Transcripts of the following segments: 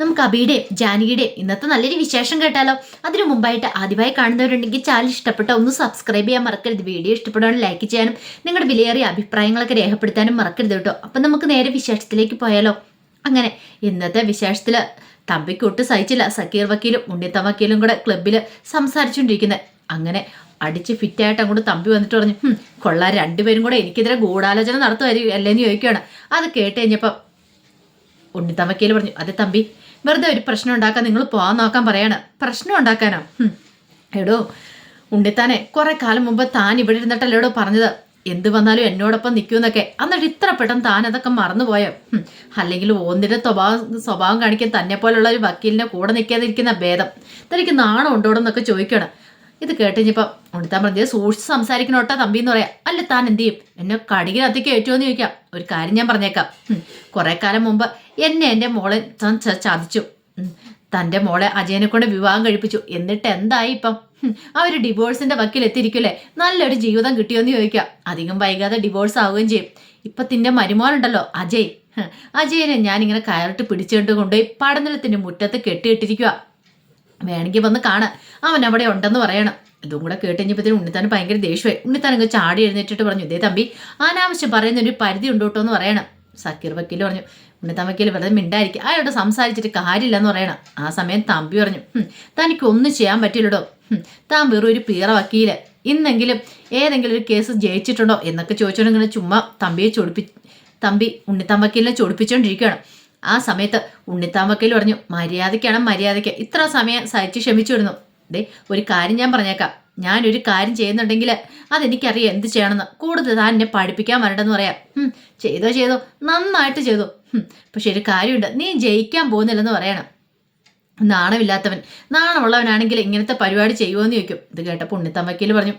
നമുക്ക് അബിയുടെയും ജാനകിയുടെയും ഇന്നത്തെ നല്ലൊരു വിശേഷം കേട്ടാലോ? അതിനു മുമ്പായിട്ട് ആദ്യമായി കാണുന്നവരുണ്ടെങ്കിൽ ചാനൽ ഇഷ്ടപ്പെട്ട ഒന്ന് സബ്സ്ക്രൈബ് ചെയ്യാൻ മറക്കരുത്. വീഡിയോ ഇഷ്ടപ്പെടുവാണെങ്കിൽ ലൈക്ക് ചെയ്യാനും നിങ്ങളുടെ വിലയേറിയ അഭിപ്രായങ്ങളൊക്കെ രേഖപ്പെടുത്താനും മറക്കരുത് കേട്ടോ. അപ്പം നമുക്ക് നേരെ വിശേഷത്തിലേക്ക് പോയാലോ? അങ്ങനെ ഇന്നത്തെ വിശേഷത്തിൽ തമ്പിക്ക് ഒട്ടും സഹിച്ചില്ല. സക്കീർ വക്കീലും ഉണ്ണിത്ത വക്കീലും കൂടെ ക്ലബിൽ സംസാരിച്ചുകൊണ്ടിരിക്കുന്നത് അങ്ങനെ അടിച്ച് ഫിറ്റായിട്ട് അങ്ങോട്ട് തമ്പി വന്നിട്ട് പറഞ്ഞു കൊള്ളാ. രണ്ടുപേരും കൂടെ എനിക്കെതിരെ ഗൂഢാലോചന നടത്തുമായിരിക്കും അല്ലേന്ന് ചോദിക്കുകയാണ്. അത് കേട്ട് കഴിഞ്ഞപ്പം ഉണ്ണിത്ത വക്കീൽ പറഞ്ഞു അതെ തമ്പി വെറുതെ ഒരു പ്രശ്നം ഉണ്ടാക്കാൻ നിങ്ങൾ പോകാൻ നോക്കാൻ പറയാണ്. പ്രശ്നം ഉണ്ടാക്കാനോ. എടോ ഉണ്ണിത്താനെ കുറെ കാലം മുമ്പ് താൻ ഇവിടെ ഇരുന്നിട്ടല്ലേടോ പറഞ്ഞത്. എന്ത് വന്നാലും എന്നോടൊപ്പം നിൽക്കുമെന്നൊക്കെ എന്നിട്ട് ഇത്ര പെട്ടെന്ന് താൻ അതൊക്കെ മറന്നുപോയോ. അല്ലെങ്കിൽ ഓന്നിന്റെ സ്വഭാവം സ്വഭാവം കാണിക്കാൻ തന്നെ പോലുള്ള ഒരു വക്കീലിനെ കൂടെ നിൽക്കാതിരിക്കുന്ന ഭേദം. തനിക്ക് നാണം ഉണ്ടോടെന്നൊക്കെ ചോദിക്കണം. ഇത് കേട്ടിഞ്ഞപ്പം ഉണ്ണിത്താൻ പറഞ്ഞ സൂക്ഷിച്ച് സംസാരിക്കണോട്ടാ തമ്പി എന്ന് പറയാം. അല്ല താൻ എന്ത് ചെയ്യും? എന്നെ കടികിനകത്തേക്ക് ഏറ്റുമെന്ന് ചോദിക്കാം. ഒരു കാര്യം ഞാൻ പറഞ്ഞേക്കാം. കുറേ കാലം മുമ്പ് എന്നെ എന്റെ മോളെ ചതിച്ചു. തന്റെ മോളെ അജയനെ കൊണ്ട് വിവാഹം കഴിപ്പിച്ചു. എന്നിട്ട് എന്തായി ഇപ്പം? അവർ ഡിവോഴ്സിന്റെ വക്കിൽ നല്ലൊരു ജീവിതം കിട്ടിയോന്ന് ചോദിക്കാം. അധികം വൈകാതെ ഡിവോഴ്സ് ആവുകയും ചെയ്യും. ഇപ്പൊ തിന്റെ മരുമോനുണ്ടല്ലോ അജയ്. അജയനെ ഞാനിങ്ങനെ കയറിട്ട് പിടിച്ചുകൊണ്ട് കൊണ്ടുപോയി പടനിലത്തിന്റെ മുറ്റത്ത് കെട്ടിയിട്ടിരിക്കുക വേണമെങ്കിൽ വന്ന് കാണാൻ. അവൻ അവിടെ ഉണ്ടെന്ന് പറയണം. ഇതും കൂടെ കേട്ടുകഴിഞ്ഞപ്പോഴത്തേനും ഉണ്ണിത്താൻ ഭയങ്കര ദേഷ്യമായി. ഉണ്ണിത്താൻ അങ്ങ് ചാടി എഴുന്നേറ്റിട്ട് പറഞ്ഞു ഇതേ തമ്പി അനാവശ്യം പറയുന്ന ഒരു പരിധി ഉണ്ടോട്ടോ എന്ന് പറയണം. സക്കീർ വക്കീൽ പറഞ്ഞു ഉണ്ണിത്താൻ വക്കീൽ വെറുതെ മിണ്ടായിരിക്കും. അയാളോട് സംസാരിച്ചിട്ട് കാര്യമില്ലെന്ന് പറയണം. ആ സമയം തമ്പി പറഞ്ഞു "ഹും, തനിക്ക് ഒന്നും ചെയ്യാൻ പറ്റില്ലടോ. താൻ വെറും ഒരു പീറ വക്കീൽ. ഇന്നെങ്കിലും ഏതെങ്കിലും ഒരു കേസ് ജയിച്ചിട്ടുണ്ടോ? എന്നൊക്കെ ചോദിച്ചോണ്ടിങ്ങനെ ചുമ്മാ തമ്പിയെ ചൊടിപ്പി തമ്പി ഉണ്ണിത്താൻ വക്കീലിനെ ചൊടിപ്പിച്ചുകൊണ്ടിരിക്കുകയാണ് ആ സമയത്ത് ഉണ്ണിത്താൻ വക്കീൽ പറഞ്ഞു മര്യാദയ്ക്കാണ് മര്യാദയ്ക്ക്. ഇത്ര സമയം സഹിച്ച് ക്ഷമിച്ചിരുന്നു. ദേ ഒരു കാര്യം ഞാൻ പറഞ്ഞേക്കാം. ഞാനൊരു കാര്യം ചെയ്യുന്നുണ്ടെങ്കിൽ അതെനിക്കറിയാം എന്ത് ചെയ്യണമെന്ന്. കൂടുതൽ താൻ എന്നെ പഠിപ്പിക്കാൻ വരണ്ടെന്ന് പറയാം. ചെയ്തോ ചെയ്തോ. നന്നായിട്ട് ചെയ്തു. പക്ഷെ ഒരു കാര്യമുണ്ട്. നീ ജയിക്കാൻ പോകുന്നില്ലെന്ന് പറയണം. നാണമില്ലാത്തവൻ നാണമുള്ളവനാണെങ്കിൽ ഇങ്ങനത്തെ പരിപാടി ചെയ്യുമോയെന്ന് ചോദിക്കും. ഇത് കേട്ടപ്പോൾ ഉണ്ണിത്താൻ പറഞ്ഞു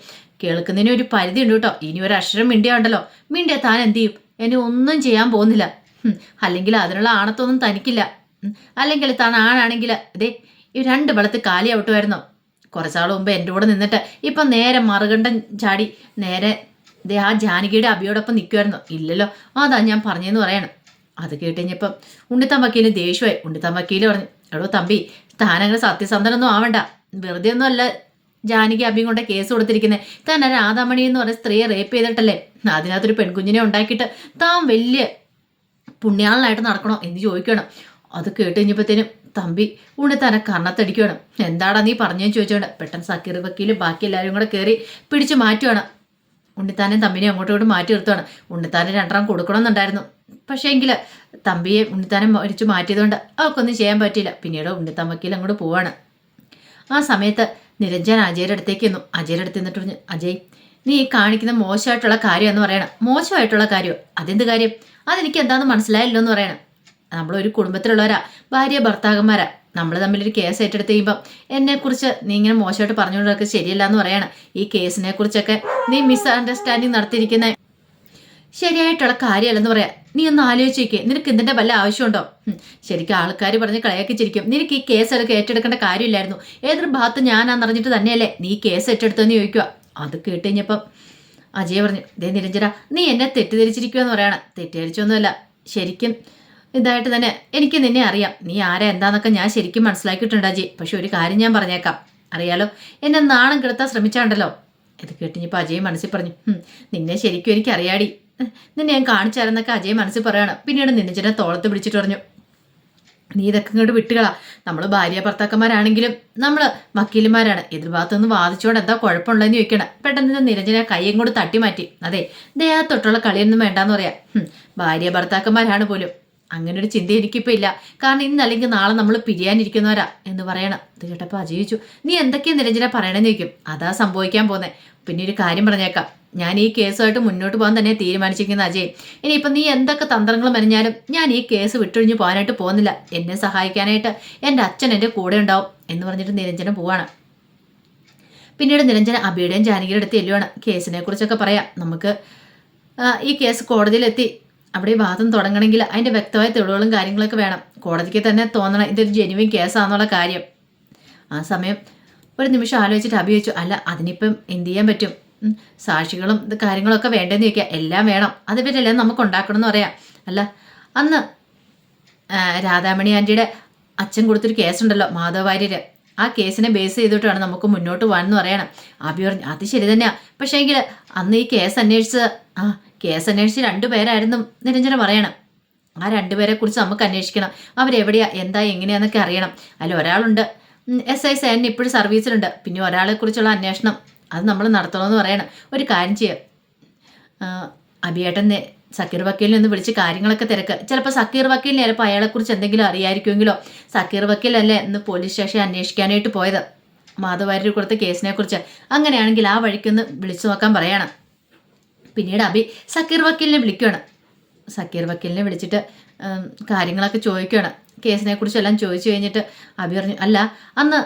കേൾക്കുന്നതിന് ഒരു പരിധി ഉണ്ട് കേട്ടോ. ഇനി ഒരു അക്ഷരം മിണ്ടിയുണ്ടല്ലോ. മിണ്ടിയ താൻ എന്ത് ചെയ്യും? എന്നെ ഒന്നും ചെയ്യാൻ പോകുന്നില്ല. അല്ലെങ്കിൽ അതിനുള്ള ആണത്തൊന്നും തനിക്കില്ല. അല്ലെങ്കിൽ താൻ ആണാണെങ്കിൽ ഇതേ ഈ രണ്ട് വെള്ളത്തിൽ കാലി ഔട്ടുമായിരുന്നോ കുറച്ചാൾ മുമ്പ് എന്റെ കൂടെ നിന്നിട്ട് ഇപ്പം നേരെ മറുകണ്ഠം ചാടി നേരെ ദേ ആ ജാനകിയുടെ അബിയോടൊപ്പം നിൽക്കുമായിരുന്നോ ഇല്ലല്ലോ അതാ ഞാൻ പറഞ്ഞതെന്ന് പറയണം. അത് കേട്ട് കഴിഞ്ഞപ്പം ഉണ്ണിത്താൻ വക്കീലിന് ദേഷ്യമായി. ഉണ്ണിത്താൻ വക്കീൽ പറഞ്ഞു എടോ തമ്പി താനങ്ങനെ സത്യസന്ധനൊന്നും ആവണ്ട. വെറുതെ ഒന്നും അല്ല ജാനകി അബിയും കൊണ്ട് കേസ് കൊടുത്തിരിക്കുന്നത് താൻ രാധാമണി എന്ന് പറഞ്ഞ സ്ത്രീയെ റേപ്പ് ചെയ്തിട്ടല്ലേ? അതിനകത്തൊരു പെൺകുഞ്ഞിനെ ഉണ്ടാക്കിയിട്ട് താൻ വലിയ പുണ്യാളനായിട്ട് നടക്കണോ എന്ന് ചോദിക്കണം അത് കേട്ട് കഴിഞ്ഞപ്പോഴത്തേനും തമ്പി ഉണ്ണി തന്നെ കർണത്തടിക്കുകയാണ്. എന്താടാ നീ പറഞ്ഞു ചോദിച്ചോണ്ട് പെട്ടെന്ന് സക്കീർ വക്കീലും ബാക്കി എല്ലാവരും കൂടെ കയറി പിടിച്ചു മാറ്റുവാണ്. ഉണ്ണിത്താനെ തമ്പിനെ അങ്ങോട്ടും ഇങ്ങോട്ടും മാറ്റി നിർത്തുവാണ്. ഉണ്ണിത്താനെ രണ്ടെണ്ണം കൊടുക്കണമെന്നുണ്ടായിരുന്നു. പക്ഷേ എങ്കിൽ തമ്പിയെ ഉണ്ണിത്താനെ മരിച്ചു മാറ്റിയതുകൊണ്ട് അവർക്കൊന്നും ചെയ്യാൻ പറ്റിയില്ല. പിന്നീട് ഉണ്ണിത്താൻ വക്കീൽ അങ്ങോട്ട് പോവാണ്. ആ സമയത്ത് നിരഞ്ജൻ അജയുടെ അടുത്തേക്ക് എന്നു അജയുടെ അടുത്ത് നിന്നിട്ട് പറഞ്ഞു അജയ് നീ കാണിക്കുന്ന മോശമായിട്ടുള്ള കാര്യം എന്ന് പറയണം. മോശമായിട്ടുള്ള കാര്യം. അതെന്ത് കാര്യം? അതെനിക്ക് എന്താണെന്ന് മനസ്സിലായല്ലോ എന്ന് പറയണം. നമ്മളൊരു കുടുംബത്തിലുള്ളവരാ ഭാര്യ ഭർത്താക്കന്മാരാ. നമ്മൾ തമ്മിലൊരു കേസ് ഏറ്റെടുത്ത് കഴിയുമ്പം എന്നെക്കുറിച്ച് നീ ഇങ്ങനെ മോശമായിട്ട് പറഞ്ഞുകൊണ്ടൊക്കെ ശരിയല്ല എന്ന് പറയണം. ഈ കേസിനെ കുറിച്ചൊക്കെ നീ മിസ് അണ്ടർസ്റ്റാൻഡിങ് നടത്തിയിരിക്കുന്ന. ശരിയായിട്ടുള്ള കാര്യമല്ലെന്ന് പറയാം. നീ ഒന്ന് ആലോചിച്ച് നോക്കിയേ. നിനക്ക് ഇതിന്റെ വല്ല ആവശ്യമുണ്ടോ? ശരിക്കും ആൾക്കാർ പറഞ്ഞ് കളയാക്കിച്ചിരിക്കും നിനക്ക് ഈ കേസ് ഏറ്റെടുക്കേണ്ട കാര്യമില്ലായിരുന്നു. ഏതൊരു ഭാഗത്ത് ഞാനാന്നറിഞ്ഞിട്ട് തന്നെയല്ലേ നീ കേസ് ഏറ്റെടുത്തെന്ന് ചോദിക്കുക. അത് കേട്ട് കഴിഞ്ഞപ്പം അജയ് പറഞ്ഞു ദേ നിരഞ്ജന നീ എന്നെ തെറ്റിദ്ധരിച്ചിരിക്കുമെന്ന് പറയണം. തെറ്റിദ്ധരിച്ചൊന്നുമല്ല. ശരിക്കും ഇതായിട്ട് തന്നെ എനിക്ക് നിന്നെ അറിയാം. നീ ആരാ എന്താന്നൊക്കെ ഞാൻ ശരിക്കും മനസ്സിലാക്കിയിട്ടുണ്ട് അജയ്. പക്ഷെ ഒരു കാര്യം ഞാൻ പറഞ്ഞേക്കാം. അറിയാലോ എന്നെ നാണം കെടുത്താൻ ശ്രമിച്ചാണ്ടല്ലോ. ഇത് കേട്ടിഞ്ഞപ്പോൾ അജയ് മനസ്സിൽ പറഞ്ഞു നിന്നെ ശരിക്കും എനിക്ക് അറിയാടി നിന്നെ ഞാൻ കാണിച്ചാരെന്നൊക്കെ അജയ് മനസ്സിൽ പറയാണ്. പിന്നീട് നിന്നെ തോളത്ത് പിടിച്ചിട്ട് പറഞ്ഞു നീ ഇതൊക്കെ ഇങ്ങോട്ട് വിട്ടുകളാ. നമ്മൾ ഭാര്യ ഭർത്താക്കന്മാരാണെങ്കിലും നമ്മൾ വക്കീലുമാരാണ് എതിർഭാഗത്തുനിന്ന് വാദിച്ചുകൊണ്ട് എന്താ കുഴപ്പമുള്ളതെന്ന് ചോദിക്കണം പെട്ടെന്ന് നിരഞ്ജന കൈയും കൂടെ തട്ടി മാറ്റി അതെ ദേഹത്തൊട്ടുള്ള കളിയൊന്നും വേണ്ടാന്ന് പറയാം. ഭാര്യ ഭർത്താക്കന്മാരാണ് പോലും. അങ്ങനെ ഒരു ചിന്ത എനിക്കിപ്പോൾ ഇല്ല. കാരണം ഇന്ന് അല്ലെങ്കിൽ നാളെ നമ്മൾ പിരിയാനിരിക്കുന്നവരാ എന്ന് പറയണം. ഇത് കേട്ടപ്പോൾ അജീവിച്ചു. നീ എന്തൊക്കെയാ നിരഞ്ജന പറയണമെന്ന് ചോദിക്കും. അതാ സംഭവിക്കാൻ പോന്നെ. പിന്നെ ഒരു കാര്യം പറഞ്ഞേക്കാം. ഞാൻ ഈ കേസുമായിട്ട് മുന്നോട്ട് പോകാൻ തന്നെ തീരുമാനിച്ചിരിക്കുന്ന അജയ്. ഇനിയിപ്പം നീ എന്തൊക്കെ തന്ത്രങ്ങൾ മെനഞ്ഞാലും ഞാൻ ഈ കേസ് വിട്ടൊഴിഞ്ഞ് പോകാനായിട്ട് പോകുന്നില്ല. എന്നെ സഹായിക്കാനായിട്ട് എന്റെ അച്ഛൻ എന്റെ കൂടെ ഉണ്ടാവും എന്ന് പറഞ്ഞിട്ട് നിരഞ്ജന പോവാണ്. പിന്നീട് നിരഞ്ജന അബിയുടെയും ജാനകിയുടെ അടുത്ത് എല്ലുവാണ് കേസിനെ കുറിച്ചൊക്കെ പറയാം. നമുക്ക് ഈ കേസ് കോടതിയിലെത്തി. അവിടെ വാദം തുടങ്ങണമെങ്കിൽ അതിന്റെ വ്യക്തമായ തെളിവുകളും കാര്യങ്ങളൊക്കെ വേണം. കോടതിക്ക് തന്നെ തോന്നണം ഇതൊരു ജെനുവിൻ കേസാണെന്നുള്ള കാര്യം. ആ സമയം ഒരു നിമിഷം ആലോചിച്ചിട്ട് അഭി ചോദിച്ചു അല്ല അതിനിപ്പം എന്ത് ചെയ്യാൻ പറ്റും? സാക്ഷികളും ഇത് കാര്യങ്ങളൊക്കെ വേണ്ടെന്ന് ചോദിക്കുക എല്ലാം വേണം. അത് ഇവരെല്ലാം നമുക്ക് ഉണ്ടാക്കണം എന്ന് പറയാം. അല്ല അന്ന് രാധാമണി ആന്റിയുടെ അച്ഛൻ കൊടുത്തൊരു കേസുണ്ടല്ലോ മാധവവാര്യര്. ആ കേസിനെ ബേസ് ചെയ്തിട്ട് വേണം നമുക്ക് മുന്നോട്ട് പോകാൻ എന്ന് പറയണം. അഭി പറഞ്ഞു അത് ശരി തന്നെയാണ് പക്ഷേ എങ്കിൽ അന്ന് ഈ കേസ് അന്വേഷിച്ചത് ആ കേസ് അന്വേഷിച്ച് രണ്ടുപേരായിരുന്നു നിരഞ്ജന പറയണം. ആ രണ്ടുപേരെ കുറിച്ച് നമുക്ക് അന്വേഷിക്കണം. അവരെവിടെയാ? എന്താ? എങ്ങനെയാന്നൊക്കെ അറിയണം. അതിൽ ഒരാളുണ്ട്. എസ് ഐ സേന ഇപ്പോഴും സർവീസിലുണ്ട്. പിന്നെ ഒരാളെ കുറിച്ചുള്ള അന്വേഷണം അത് നമ്മൾ നടത്തണമെന്ന് പറയണം. ഒരു കാര്യം ചെയ്യാം. അബിയേട്ടൻ സക്കീർ വക്കീലിനെ ഒന്ന് വിളിച്ച് കാര്യങ്ങളൊക്കെ തിരക്ക്. ചിലപ്പോൾ സക്കീർ വക്കീലിന് ചിലപ്പോൾ അയാളെക്കുറിച്ച് എന്തെങ്കിലും അറിയായിരിക്കുമെങ്കിലോ? സക്കീർ വക്കീലല്ലേ ഇന്ന് പോലീസ് സ്റ്റേഷൻ അന്വേഷിക്കാനായിട്ട് പോയത്? മാധവാര്യർ കൊടുത്ത കേസിനെക്കുറിച്ച് അങ്ങനെയാണെങ്കിൽ ആ വഴിക്കൊന്ന് വിളിച്ചു നോക്കാൻ പറയണം. പിന്നീട് അബി സക്കീർ വക്കീലിനെ വിളിക്കുകയാണ് സക്കീർ വക്കീലിനെ വിളിച്ചിട്ട് കാര്യങ്ങളൊക്കെ ചോദിക്കുകയാണ് കേസിനെ കുറിച്ചെല്ലാം ചോദിച്ചു കഴിഞ്ഞിട്ട് അബി പറഞ്ഞു അല്ല അന്ന്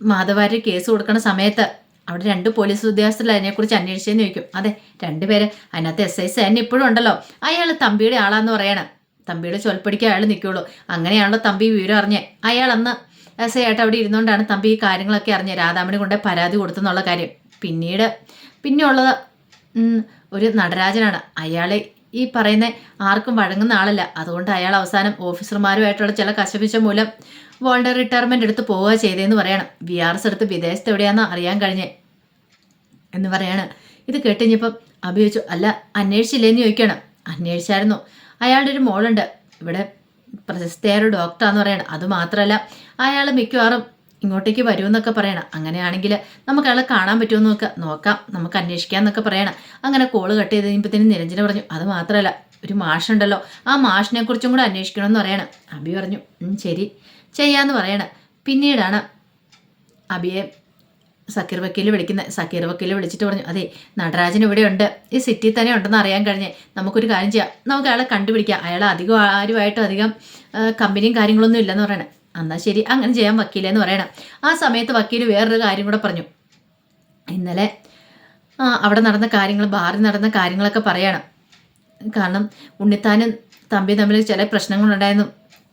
മാധവാര്യ കേസ് കൊടുക്കണ സമയത്ത് അവിടെ രണ്ട് പോലീസ് ഉദ്യോഗസ്ഥരിൽ അതിനെക്കുറിച്ച് അന്വേഷിച്ചെന്ന് ചോദിക്കും. അതെ രണ്ടുപേര് അതിനകത്ത് എസ് ഐ സേന ഇപ്പോഴും ഉണ്ടല്ലോ. അയാൾ തമ്പിയുടെ ആളാന്ന് പറയണം. തമ്പിയുടെ ചൊൽപ്പടിക്ക് അയാൾ നിൽക്കുള്ളൂ അങ്ങനെയാണല്ലോ തമ്പി വിവരം അറിഞ്ഞേ. അയാൾ അന്ന് എസ് ഐ ആയിട്ട് അവിടെ ഇരുന്നുകൊണ്ടാണ് തമ്പി ഈ കാര്യങ്ങളൊക്കെ അറിഞ്ഞത് രാധാമണി കൊണ്ട് പരാതി കൊടുത്തെന്നുള്ള കാര്യം. പിന്നീട് പിന്നെ ഉള്ളത് ഒരു നടരാജനാണ്. അയാളെ ഈ പറയുന്ന ആർക്കും വഴങ്ങുന്ന ആളല്ല. അതുകൊണ്ട് അയാൾ അവസാനം ഓഫീസർമാരുമായിട്ടുള്ള ചില കശപിച്ച മൂലം വോളണ്ടറി റിട്ടയർമെന്റ് എടുത്ത് പോവുക ചെയ്തതെന്ന് പറയണം. വി ആർ എസ് എടുത്ത് വിദേശത്ത് എവിടെയാണെന്ന് അറിയാൻ കഴിഞ്ഞേ എന്ന് പറയാണ്. ഇത് കേട്ടുകഴിഞ്ഞപ്പം അഭി ചോദിച്ചു അല്ല അന്വേഷിച്ചില്ലേന്ന് ചോദിക്കണം. അന്വേഷിച്ചായിരുന്നു. അയാളുടെ ഒരു മോളുണ്ട്. ഇവിടെ പ്രശസ്തയായ ഒരു ഡോക്ടറാന്ന് പറയണം. അത് മാത്രമല്ല അയാൾ മിക്കവാറും ഇങ്ങോട്ടേക്ക് വരുമെന്നൊക്കെ പറയണം. അങ്ങനെയാണെങ്കിൽ നമുക്ക് അയാളെ കാണാൻ പറ്റുമോ നോക്കുക നോക്കാം നമുക്ക് അന്വേഷിക്കാം എന്നൊക്കെ പറയണം. അങ്ങനെ കോൾ കട്ട് ചെയ്ത് കഴിയുമ്പോഴത്തേനും നിരഞ്ജന പറഞ്ഞു അത് മാത്രമല്ല ഒരു മാഷുണ്ടല്ലോ. ആ മാഷിനെ കുറിച്ചും കൂടെ അന്വേഷിക്കണമെന്ന് പറയണം. അബി പറഞ്ഞു "ഉം, ശരി. ചെയ്യാന്ന് പറയണം. പിന്നീടാണ് അബിയെ സക്കീർ വക്കീൽ വിളിക്കുന്നത് സക്കീർ വക്കീൽ വിളിച്ചിട്ട് പറഞ്ഞു അതെ നടരാജൻ ഇവിടെ ഉണ്ട് ഈ സിറ്റിയിൽ തന്നെ ഉണ്ടെന്ന് അറിയാൻ കഴിഞ്ഞേ നമുക്കൊരു കാര്യം ചെയ്യാം. നമുക്ക് അയാളെ കണ്ടുപിടിക്കാം. അയാൾ അധികം ആരുമായിട്ടും അധികം കമ്പനിയും കാര്യങ്ങളൊന്നും ഇല്ലെന്ന് പറയണം. എന്നാൽ ശരി അങ്ങനെ ചെയ്യാൻ വക്കീലെന്ന് പറയണം. ആ സമയത്ത് വക്കീൽ വേറൊരു കാര്യം കൂടെ പറഞ്ഞു. ഇന്നലെ അവിടെ നടന്ന കാര്യങ്ങൾ ബാറിൽ നടന്ന കാര്യങ്ങളൊക്കെ പറയണം. കാരണം ഉണ്ണിത്താനും തമ്പി തമ്മിൽ ചില പ്രശ്നങ്ങളുണ്ടായിരുന്നു.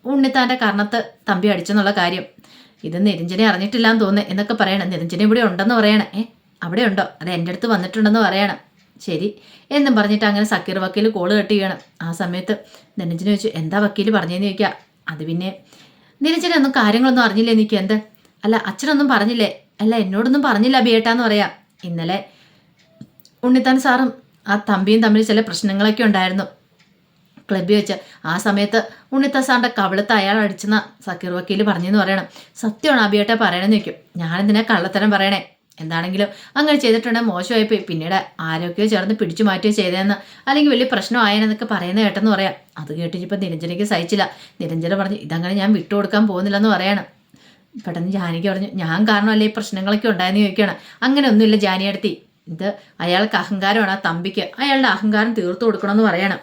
ഉണ്ണിത്താന്റെ കാരണത്ത് തമ്പി അടിച്ചെന്നുള്ള കാര്യം. ഇത് നിരഞ്ജനെ അറിഞ്ഞിട്ടില്ല എന്ന് തോന്നുന്നു എന്നൊക്കെ പറയണം. നിരഞ്ജന ഇവിടെ ഉണ്ടെന്ന് പറയണം. ഏ അവിടെ ഉണ്ടോ? അത് എന്റെ അടുത്ത് വന്നിട്ടുണ്ടെന്ന് പറയണം. ശരി എന്നും പറഞ്ഞിട്ട് അങ്ങനെ സക്കീർ വക്കീൽ കോൾ കട്ട് ചെയ്യണം. ആ സമയത്ത് നിരഞ്ജന ചോദിച്ചു എന്താ വക്കീൽ പറഞ്ഞതെന്ന് ചോദിക്കുക അത് പിന്നെ നിരഞ്ജന ഒന്നും കാര്യങ്ങളൊന്നും അറിഞ്ഞില്ലേ എനിക്ക് എന്ത് അല്ല അച്ഛനൊന്നും പറഞ്ഞില്ലേ? അല്ല എന്നോടൊന്നും പറഞ്ഞില്ല ബിയേട്ടാന്ന് പറയാം. ഇന്നലെ ഉണ്ണിത്താൻ സാറും ആ തമ്പിയും തമ്മിൽ ചില പ്രശ്നങ്ങളൊക്കെ ഉണ്ടായിരുന്നു. ക്ലബ്ബിൽ വെച്ച് ആ സമയത്ത് ഉണ്ണിത്താൻ സാറിന്റെ കവിളത്ത് അയാൾ അടിച്ചെന്ന സക്കീർ വക്കീൽ പറഞ്ഞെന്ന് പറയണം. സത്യമാണ് അബിയേട്ടെ പറയണമെന്ന് വയ്ക്കും ഞാനെന്തിനാ കള്ളത്തരം പറയണേ? എന്താണെങ്കിലും അങ്ങനെ ചെയ്തിട്ടുണ്ടെങ്കിൽ മോശമായിപ്പോയി. പിന്നീട് ആരൊക്കെയോ ചേർന്ന് പിടിച്ചു മാറ്റുകയോ ചെയ്തതെന്ന് അല്ലെങ്കിൽ വലിയ പ്രശ്നമായെന്നൊക്കെ പറയുന്ന കേട്ടെന്ന് പറയാം. അത് കേട്ടിപ്പോൾ നിരഞ്ജനയ്ക്ക് സഹിച്ചില്ല. നിരഞ്ജന പറഞ്ഞു ഇതങ്ങനെ ഞാൻ വിട്ടുകൊടുക്കാൻ പോകുന്നില്ലെന്ന് പറയണം. പെട്ടെന്ന് ജാനിക്ക് പറഞ്ഞു ഞാൻ കാരണമല്ലേ ഈ പ്രശ്നങ്ങളൊക്കെ ഉണ്ടായെന്ന് ചോദിക്കുകയാണ്. അങ്ങനെ ഒന്നുമില്ല ജാനിയടുത്തി ഇത് അയാൾക്ക് അഹങ്കാരമാണ്. ആ തമ്പിക്ക് അയാളുടെ അഹങ്കാരം തീർത്തു കൊടുക്കണമെന്ന് പറയണം.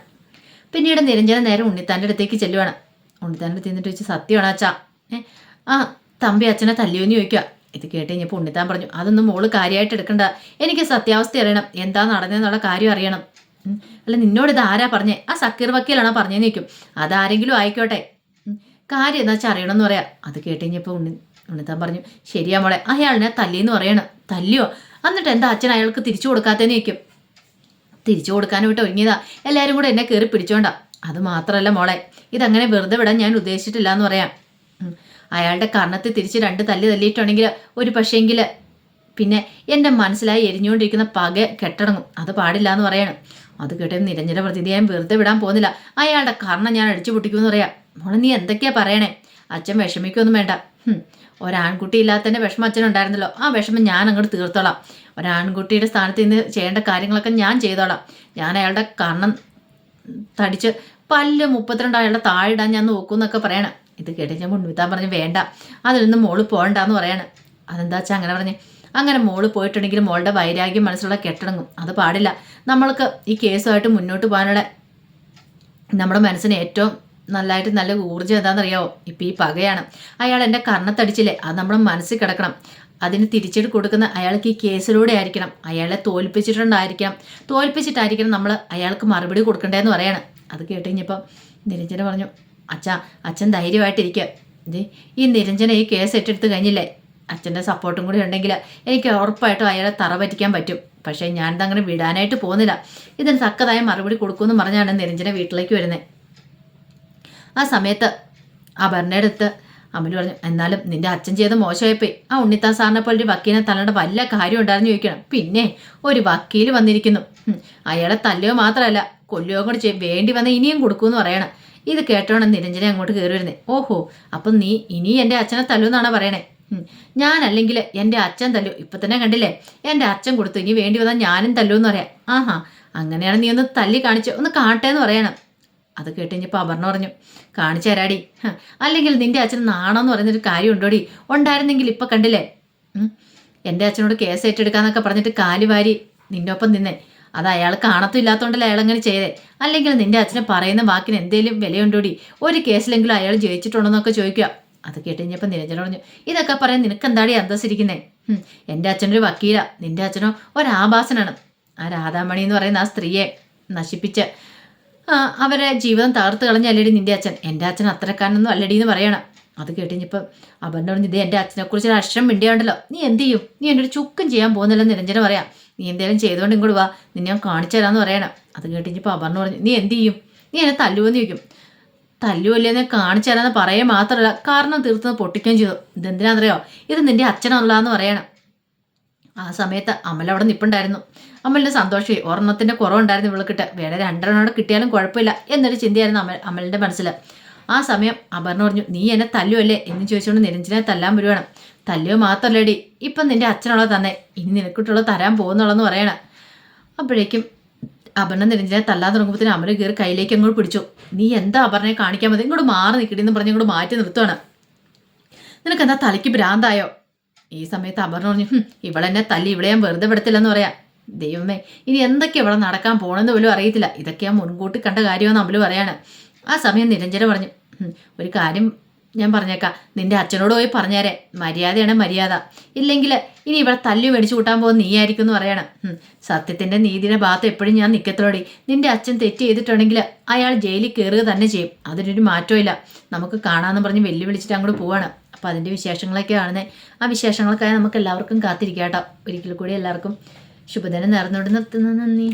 പിന്നീട് നിരഞ്ജന നേരെ ഉണ്ണിത്താന്റെ അടുത്തേക്ക് ചെല്ലുവാണ്. ഉണ്ണിത്താന്റെ അടുത്ത് നിന്നിട്ട് വെച്ച് സത്യമാണ് അച്ഛാ? ആ തമ്പി അച്ഛനെ തല്ലിയോന്ന് ചോദിക്കുക ഇത് കേട്ട് കഴിഞ്ഞപ്പോൾ ഉണ്ണിത്താൻ പറഞ്ഞു അതൊന്നും മോൾ കാര്യമായിട്ട് എടുക്കണ്ട. എനിക്ക് സത്യാവസ്ഥ അറിയണം. എന്താ നടന്നതെന്നുള്ള കാര്യം അറിയണം. അല്ല നിന്നോട് ഇത് ആരാ പറഞ്ഞേ? ആ സക്കീർ വക്കീലാണോ പറഞ്ഞു നിൽക്കും അതാരെങ്കിലും ആയിക്കോട്ടെ. കാര്യം എന്താ വെച്ചാൽ അറിയണമെന്ന് പറയാം. അത് കേട്ട് കഴിഞ്ഞപ്പോൾ ഉണ്ണി ഉണ്ണിത്താൻ പറഞ്ഞു ശരിയാ മോളെ അയാളിനെ തല്ലിയെന്ന് പറയണം. തല്ലിയോ? എന്നിട്ട് എന്താ അച്ഛൻ അയാൾക്ക് തിരിച്ചു കൊടുക്കാത്തതെന്ന് നിൽക്കും തിരിച്ചു കൊടുക്കാനായിട്ട് ഒരുങ്ങിയതാ. എല്ലാവരും കൂടെ എന്നെ കയറി പിടിച്ചോണ്ട. അത് മാത്രമല്ല മോളെ ഇതങ്ങനെ വെറുതെ വിടാൻ ഞാൻ ഉദ്ദേശിച്ചിട്ടില്ല എന്ന് പറയാം. അയാളുടെ കർണത്തിൽ തിരിച്ച് രണ്ട് തല്ലി തല്ലിയിട്ടുണ്ടെങ്കിൽ ഒരു പക്ഷേങ്കിൽ പിന്നെ എന്റെ മനസ്സിലായി എരിഞ്ഞുകൊണ്ടിരിക്കുന്ന പക കെട്ടടങ്ങും. അത് പാടില്ല എന്ന് പറയണം. അത് കേട്ടേ നിരഞ്ജന പ്രതിനിധിയായും വെറുതെ വിടാൻ പോകുന്നില്ല. അയാളുടെ കർണം ഞാൻ അടിച്ചു പൊട്ടിക്കുമെന്ന് പറയാം. മോളെ നീ എന്തൊക്കെയാ പറയണേ? അച്ഛൻ വിഷമിക്കൊന്നും വേണ്ട. ഒരാൺകുട്ടി ഇല്ലാത്തതിന്റെ വിഷമം അച്ഛനുണ്ടായിരുന്നല്ലോ ആ വിഷമം ഞാൻ അങ്ങോട്ട് തീർത്തോളാം. ഒരാൺകുട്ടിയുടെ സ്ഥാനത്ത് നിന്ന് ചെയ്യേണ്ട കാര്യങ്ങളൊക്കെ ഞാൻ ചെയ്തോളാം. ഞാൻ അയാളുടെ കർണം തടിച്ച് പല്ല് മുപ്പത്തിരണ്ട് അയാളുടെ താഴിടാൻ ഞാൻ നോക്കും എന്നൊക്കെ പറയണം. ഇത് കേട്ട് ഞാൻ മുൻവിത്താൻ പറഞ്ഞു വേണ്ട അതിലൊന്നും മോൾ പോകണ്ടെന്ന് പറയാണ്. അതെന്താ വെച്ചാൽ അങ്ങനെ പറഞ്ഞു? അങ്ങനെ മോൾ പോയിട്ടുണ്ടെങ്കിൽ മോളുടെ വൈരാഗ്യം മനസ്സിലുള്ള കെട്ടടങ്ങും. അത് പാടില്ല. നമ്മൾക്ക് ഈ കേസുമായിട്ട് മുന്നോട്ട് പോകാനുള്ള നമ്മുടെ മനസ്സിന് ഏറ്റവും നല്ലതായിട്ട് നല്ല ഊർജം എന്താണെന്നറിയാവോ? ഇപ്പം ഈ പകയാണ്. അയാൾ എന്റെ കർണത്തടിച്ചില്ലേ? അത് നമ്മുടെ മനസ്സിൽ കിടക്കണം. അതിന് തിരിച്ചെടു കൊടുക്കുന്ന അയാൾക്ക് ഈ കേസിലൂടെ ആയിരിക്കണം. അയാളെ തോൽപ്പിച്ചിട്ടുണ്ടായിരിക്കണം തോൽപ്പിച്ചിട്ടായിരിക്കണം നമ്മൾ അയാൾക്ക് മറുപടി കൊടുക്കണ്ടേന്ന് പറയാണ്. അത് കേട്ട് കഴിഞ്ഞപ്പം നിരഞ്ജന പറഞ്ഞു അച്ഛാ അച്ഛൻ ധൈര്യമായിട്ടിരിക്കുക ഇത് ഈ നിരഞ്ജന ഈ കേസ് ഏറ്റെടുത്ത് കഴിഞ്ഞില്ലേ? അച്ഛന്റെ സപ്പോർട്ടും കൂടി ഉണ്ടെങ്കിൽ എനിക്ക് ഉറപ്പായിട്ടും അയാളെ തറ പറ്റിക്കാൻ പറ്റും. പക്ഷേ ഞാനിതങ്ങനെ വിടാനായിട്ട് പോകുന്നില്ല. ഇതിന് തക്കതായ മറുപടി കൊടുക്കുമെന്ന് പറഞ്ഞാണ് നിരഞ്ജന വീട്ടിലേക്ക് വരുന്നത് ആ സമയത്ത് അപർണയുടെ അടുത്ത് അമ്മ പറഞ്ഞു എന്നാലും നിന്റെ അച്ഛൻ ചെയ്ത മോശമായിപ്പോയി. ആ ഉണ്ണിത്താൻ സാറിനെ പോലെ ഒരു വക്കീലിനെ തള്ളേണ്ട വല്ല കാര്യം ഉണ്ടായിരുന്നു ചോദിക്കണം. പിന്നെ ഒരു വക്കീൽ വന്നിരിക്കുന്നു. അയാളെ തല്ലുക മാത്രമല്ല കൊല്ലുകയോ കൂടെ വേണ്ടി വന്ന ഇനിയും കൊടുക്കുമെന്ന് പറയണം. ഇത് കേട്ടോണം നിരഞ്ജനെ അങ്ങോട്ട് കയറി വരുന്നേ ഓഹോ അപ്പം നീ ഇനി എന്റെ അച്ഛനെ തല്ലു എന്നാണ് പറയണേ? ഞാൻ ഞാനല്ലെങ്കിൽ എന്റെ അച്ഛൻ തല്ലു. ഇപ്പം തന്നെ കണ്ടില്ലേ? എന്റെ അച്ഛൻ കൊടുത്തു. ഇനി വേണ്ടി വന്നാൽ ഞാനും തല്ലു എന്ന് പറയാം. ആഹാ അങ്ങനെയാണ് നീ ഒന്ന് തല്ലി കാണിച്ച് ഒന്ന് കാണട്ടെ എന്ന് പറയണം. അത് കേട്ട് കഴിഞ്ഞപ്പോൾ അപർണ പറഞ്ഞു കാണിച്ചു തരാടി. അല്ലെങ്കിൽ നിന്റെ അച്ഛൻ നാണമെന്ന് പറയുന്നൊരു കാര്യം ഉണ്ടോടി? ഉണ്ടായിരുന്നെങ്കിൽ ഇപ്പം കണ്ടില്ലേ? എന്റെ അച്ഛനോട് കേസ് ഏറ്റെടുക്കാന്നൊക്കെ പറഞ്ഞിട്ട് കാലുവാരി നിന്റെ ഒപ്പം നിന്നേ. അത് അയാൾ കാണത്തില്ലാത്തതുകൊണ്ടല്ലേ അയാൾ അങ്ങനെ ചെയ്തേ. അല്ലെങ്കിൽ നിന്റെ അച്ഛനെ പറയുന്ന വാക്കിന് എന്തെങ്കിലും വിലയുണ്ടോടി? ഒരു കേസിലെങ്കിലും അയാൾ ജയിച്ചിട്ടുണ്ടോന്നൊക്കെ ചോദിക്കുക. അത് കേട്ട് നിരഞ്ജന പറഞ്ഞു ഇതൊക്കെ പറയാൻ നിനക്ക് എന്താടി അന്തസ്സിരിക്കുന്നേ എന്റെ അച്ഛനൊരു വക്കീല. നിന്റെ അച്ഛനോ ഒരാഭാസനാണ്. ആ രാധാമണി എന്ന് പറയുന്ന ആ സ്ത്രീയെ നശിപ്പിച്ച് അവരെ ജീവിതം തകർത്ത് കളഞ്ഞ അല്ലടി നിന്റെ അച്ഛൻ? എന്റെ അച്ഛൻ അത്രക്കാരനൊന്നും അല്ലടി എന്ന് പറയണം. അത് കേട്ടിഞ്ഞപ്പോൾ അവന്റെ പറഞ്ഞു ഇത് എന്റെ അച്ഛനെക്കുറിച്ച് ഒരു അക്ഷരം മിണ്ടിയാണ്ടല്ലോ. നീ എന്ത് ചെയ്യും? നീ എന്റെ ഒരു ചുക്കും ചെയ്യാൻ പോകുന്നില്ലെന്ന് നിരഞ്ജന പറയാം. നീ എന്തേലും ചെയ്തുകൊണ്ട് ഇങ്ങോട്ട് വാ. നിന്നെ ഞാൻ കാണിച്ചു തരാമെന്ന് പറയണം. അത് കേട്ടിഞ്ഞപ്പോൾ അപർണ പറഞ്ഞു നീ എന്ത് ചെയ്യും? നീ എന്നെ തല്ലുവെന്ന് ചോദിക്കും. തല്ലുവല്ലേന്ന് കാണിച്ചു തരാമെന്ന് പറയുക മാത്രമല്ല കാരണം തീർത്തത് പൊട്ടിക്കുകയും ചെയ്തു. ഇതെന്തിനാണെന്നറിയോ ഇത് നിന്റെ അച്ഛനുള്ളതെന്ന് പറയണം. ആ സമയത്ത് അമൽ അവിടെ നിപ്പുണ്ടായിരുന്നു. അമലിന് സന്തോഷമായി. ഒരെണ്ണത്തിന്റെ കുറവുണ്ടായിരുന്നു ഇവൾക്കിട്ട്. വേറെ രണ്ടെണ്ണോട് കിട്ടിയാലും കുഴപ്പമില്ല എന്നൊരു ചിന്തയായിരുന്നു അമൽ അമലിന്റെ മനസ്സിൽ ആ സമയം അപർണ പറഞ്ഞു നീ എന്നെ തല്ലുവല്ലേ? എന്ന് ചോദിച്ചുകൊണ്ട് നിരഞ്ജനെ തല്ലാൻ വരുവാണ്. തല്ലുക മാത്രല്ലേടി. ഇപ്പം നിന്റെ അച്ഛനുള്ള തന്നെ. ഇനി നിനക്കിട്ടുള്ള തരാൻ പോകുന്നുള്ളെന്ന് പറയണ. അപ്പോഴേക്കും അപർണ നിരഞ്ജനെ തല്ലാൻ തുടങ്ങുമ്പോഴത്തേനും അമര കയറി കയ്യിലേക്ക് അങ്ങോട്ട് പിടിച്ചു. നീ എന്താ അപർണയെ കാണിക്കാൻ മതി ഇങ്ങോട്ട് മാറി നിൽക്കടി എന്ന് പറഞ്ഞ് ഇങ്ങോട്ട് മാറ്റി നിർത്തുവാണ്. നിനക്ക് എന്താ തലയ്ക്ക് ഭ്രാന്തായോ? ഈ സമയത്ത് അപർണ പറഞ്ഞു "ഹും, ഇവളെന്നെ തല്ലി ഇവളെ ഞാൻ വെറുതെ വിടത്തില്ലെന്ന് പറയാം. ദൈവമേ ഇനി എന്തൊക്കെ ഇവിടെ നടക്കാൻ പോകണമെന്ന് പോലും അറിയത്തില്ല. ഇതൊക്കെ ഞാൻ മുൻകൂട്ടി കണ്ട കാര്യമെന്ന് അമൽ പറയാണ്. ആ സമയം നിരഞ്ജന പറഞ്ഞു ഒരു കാര്യം ഞാൻ പറഞ്ഞേക്കാം. നിന്റെ അച്ഛനോട് പോയി പറഞ്ഞേരെ. മര്യാദയാണ് മര്യാദ. ഇല്ലെങ്കിൽ ഇനി ഇവിടെ തല്ലി മേടിച്ചു കൂട്ടാൻ പോകുന്ന നീയായിരിക്കും എന്ന് പറയണം. സത്യത്തിന്റെ നീതിയുടെ ഭാഗത്ത് എപ്പോഴും ഞാൻ നിൽക്കത്തോടി നിന്റെ അച്ഛൻ തെറ്റ് ചെയ്തിട്ടുണ്ടെങ്കിൽ അയാൾ ജയിലിൽ കയറുക തന്നെ ചെയ്യും. അതിനൊരു മാറ്റമില്ല നമുക്ക് കാണാമെന്ന് പറഞ്ഞ് വെല്ലുവിളിച്ചിട്ട് അങ്ങോട്ട് പോവാണ്. അപ്പോൾ അതിന്റെ വിശേഷങ്ങളൊക്കെ കാണുന്നത് ആ വിശേഷങ്ങൾക്കായി നമുക്ക് എല്ലാവർക്കും കാത്തിരിക്കാം കേട്ടോ. ഒരിക്കൽ കൂടി എല്ലാവർക്കും ശുഭദിനം നേർന്നുകൊണ്ട് നിർത്തുന്ന. നന്ദി.